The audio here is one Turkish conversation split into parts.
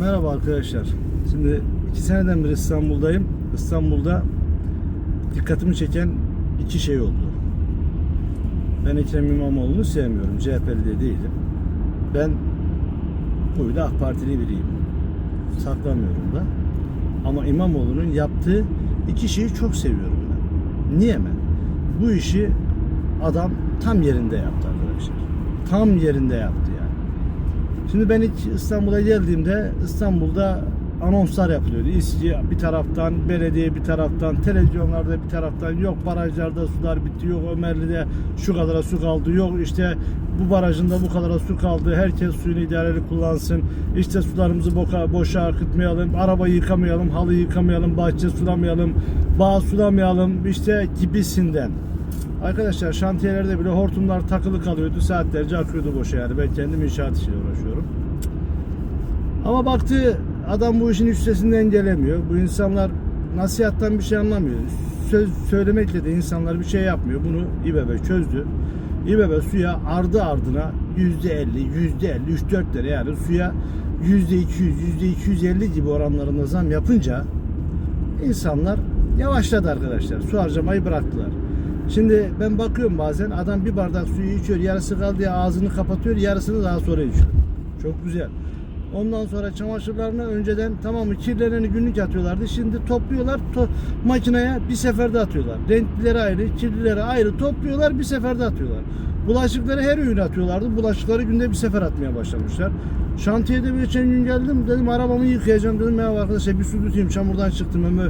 Merhaba arkadaşlar. Şimdi iki seneden beri İstanbul'dayım. İstanbul'da dikkatimi çeken iki şey oldu. Ben Ekrem İmamoğlu'nu sevmiyorum. CHP'li de değilim. Ben huyda AK Partili biriyim. Saklamıyorum da. Ama İmamoğlu'nun yaptığı iki şeyi çok seviyorum ben. Niye mi? Bu işi adam tam yerinde yaptı arkadaşlar. Tam yerinde yaptı. Şimdi ben ilk İstanbul'a geldiğimde İstanbul'da anonslar yapılıyordu. İSKİ bir taraftan, belediye bir taraftan, televizyonlarda bir taraftan yok barajlarda sular bitti, yok Ömerli'de şu kadara su kaldı, yok işte bu barajında bu kadara su kaldı, herkes suyunu idareli kullansın, işte sularımızı boka, boşa akıtmayalım, arabayı yıkamayalım, halı yıkamayalım, bahçe sulamayalım, bağ sulamayalım, işte gibisinden. Arkadaşlar şantiyelerde bile hortumlar takılı kalıyordu. Saatlerce akıyordu boşa yani. Ben kendim inşaat işiyle uğraşıyorum. Ama baktı adam bu işin üstesinden gelemiyor. Bu insanlar nasihattan bir şey anlamıyor. Söz söylemekle de insanlar bir şey yapmıyor. Bunu İBB çözdü. İBB suya ardı ardına yüzde elli, yüzde elli, üç dört lira yani suya yüzde iki yüz, yüzde iki yüz elli gibi oranlarında zam yapınca insanlar yavaşladı arkadaşlar. Su harcamayı bıraktılar. Şimdi ben bakıyorum bazen adam bir bardak suyu içiyor yarısı kaldı diye ağzını kapatıyor yarısını daha sonra içiyor. Çok güzel. Ondan sonra çamaşırlarını önceden tamamı kirlerini günlük atıyorlardı. Şimdi topluyorlar to makineye bir seferde atıyorlar. Renklileri ayrı, kirlileri ayrı topluyorlar bir seferde atıyorlar. Bulaşıkları her öğün atıyorlardı. Bulaşıkları günde bir sefer atmaya başlamışlar. Şantiyede bir geçen gün geldim dedim arabamı yıkayacağım dedim merhaba arkadaşlar bir su tutayım çamurdan çıktım hem de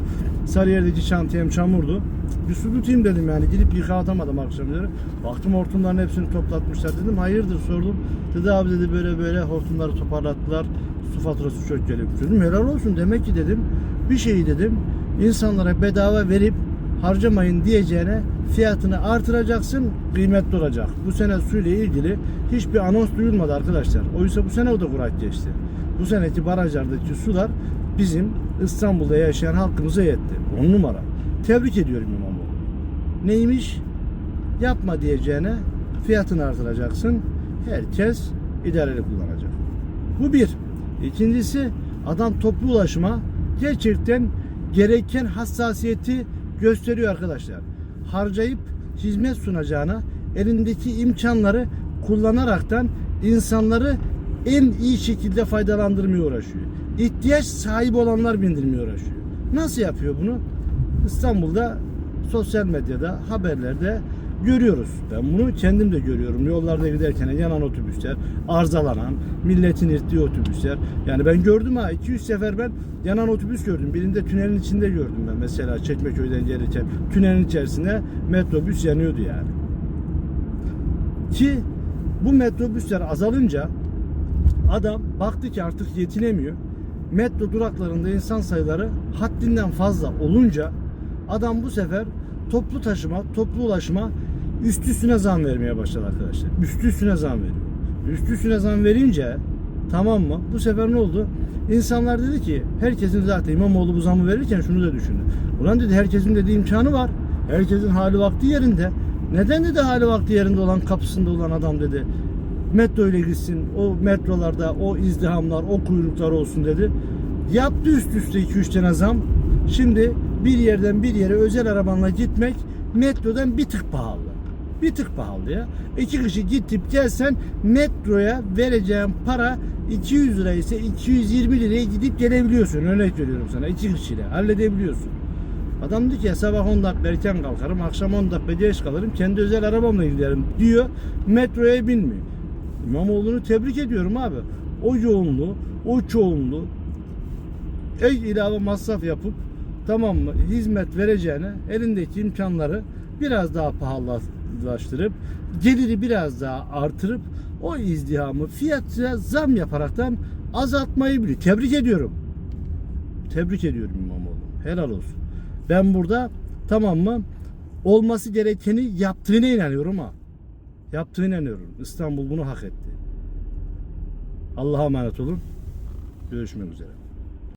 Sarıyer'deki şantiyem çamurdu. Bir su tutayım dedim yani gidip yıkatamadım akşamları. Baktım hortumların hepsini toplatmışlar dedim hayırdır sordum. Dedi abi dedi böyle böyle hortumları toparlattılar. Su faturası çok geliyor. Dedim helal olsun demek ki dedim bir şeyi dedim insanlara bedava verip harcamayın diyeceğine fiyatını artıracaksın kıymetli olacak. Bu sene suyla ilgili hiçbir anons duyulmadı arkadaşlar. Oysa bu sene o da kurak geçti. Bu seneki barajlardaki sular bizim İstanbul'da yaşayan halkımıza yetti. On numara. Tebrik ediyorum İmamoğlu. Neymiş? Yapma diyeceğine fiyatını artıracaksın. Herkes idareli kullanacak. Bu bir. İkincisi adam toplu ulaşıma gerçekten gereken hassasiyeti gösteriyor arkadaşlar. Harcayıp hizmet sunacağına elindeki imkanları kullanaraktan insanları en iyi şekilde faydalandırmaya uğraşıyor. İhtiyaç sahibi olanlar bindirmeye uğraşıyor. Nasıl yapıyor bunu? İstanbul'da sosyal medyada, haberlerde görüyoruz. Ben bunu kendim de görüyorum. Yollarda giderken yanan otobüsler, arızalanan, milletin ittiği otobüsler. Yani ben gördüm ha 200 sefer ben yanan otobüs gördüm. Birinde tünelin içinde gördüm ben mesela Çekmeköy'den gelirken. Tünelin içerisinde metrobüs yanıyordu yani. Ki bu metrobüsler azalınca adam baktı ki artık yetinemiyor. Metro duraklarında insan sayıları haddinden fazla olunca adam bu sefer toplu taşıma, toplu ulaşıma üst üstüne zam vermeye başladı arkadaşlar. Üst üstüne zam veriyor. Üst üstüne zam verince tamam mı? Bu sefer ne oldu? İnsanlar dedi ki herkesin zaten İmamoğlu bu zamı verirken şunu da düşündü. Ulan dedi herkesin dedi imkanı var. Herkesin hali vakti yerinde. Neden dedi hali vakti yerinde olan kapısında olan adam dedi. Metro ile gitsin. O metrolarda o izdihamlar, o kuyruklar olsun dedi. Yaptı üst üste 2-3 tane zam. Şimdi bir yerden bir yere özel arabanla gitmek metrodan bir tık pahalı. Bir tık pahalı ya. İki kişi gidip gelsen metroya vereceğin para 200 lira ise 220 liraya gidip gelebiliyorsun. Örnek veriyorum sana. iki kişiyle halledebiliyorsun. Adam diyor ki sabah 10 dakika erken kalkarım, akşam 10 dakika geç kalırım, kendi özel arabamla giderim diyor. Metroya binmiyor. İmamoğlu'nu tebrik ediyorum abi. O yoğunluğu, o çoğunluğu ek ilave masraf yapıp tamam mı hizmet vereceğine elindeki imkanları biraz daha pahalılaştırıp geliri biraz daha artırıp o izdihamı fiyatına zam yaparaktan azaltmayı biliyor. Tebrik ediyorum. Tebrik ediyorum İmamoğlu. Helal olsun. Ben burada tamam mı olması gerekeni yaptığına inanıyorum ha. Yaptığına inanıyorum. İstanbul bunu hak etti. Allah'a emanet olun. Görüşmek üzere.